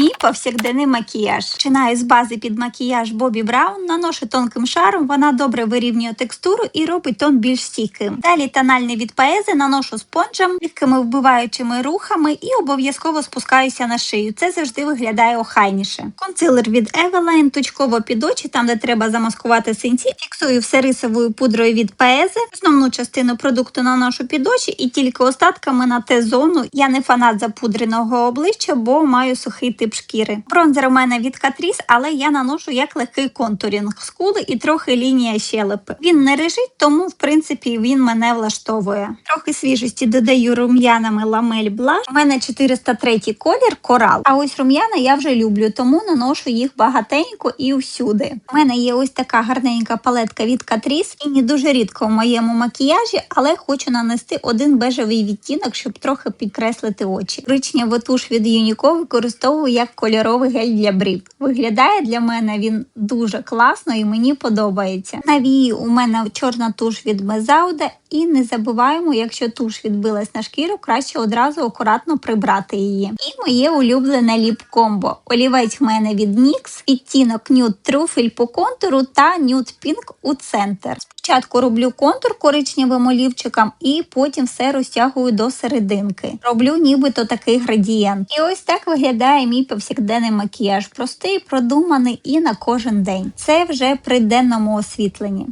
Мій повсякденний макіяж. Починаю з бази під макіяж Бобі Браун, наношу тонким шаром, вона добре вирівнює текстуру і робить тон більш стійким. Далі тональний від паези наношу спонжем, легкими вбиваючими рухами і обов'язково спускаюся на шию. Це завжди виглядає охайніше. Консилер від Eveline, точково під очі, там де треба замаскувати синці, фіксую все рисовою пудрою від паези. Основну частину продукту наношу під очі і тільки остатками на Т-зону. Я не фанат запудреного обличчя, бо маю сухий тип шкіри. Бронзер у мене від Catrice, але я наношу як легкий контурінг скули і трохи лінія щелепи. Він не режить, тому в принципі він мене влаштовує. Трохи свіжості додаю рум'янами ламель блаш. У мене 403 колір корал. А ось рум'яна я вже люблю, тому наношу їх багатенько і всюди. У мене є ось така гарненька палетка від Catrice і не дуже рідко в моєму макіяжі, але хочу нанести один бежевий відтінок, щоб трохи підкреслити очі. Коричневий туш від Unico використовую як кольоровий гель для брів. Виглядає для мене він дуже класно і мені подобається. На вії у мене чорна туш від Мезауда, і не забуваємо, якщо туш відбилась на шкіру, краще одразу акуратно прибрати її. І моє улюблене ліп комбо. Олівець в мене від NYX, відтінок Nude Truffle по контуру та Nude Pink у центр. Спочатку роблю контур коричневим олівчиком і потім все розтягую до серединки. Роблю нібито такий градієнт. І ось так виглядає мій повсякденний макіяж. Простий, продуманий і на кожен день. Це вже при денному освітленні.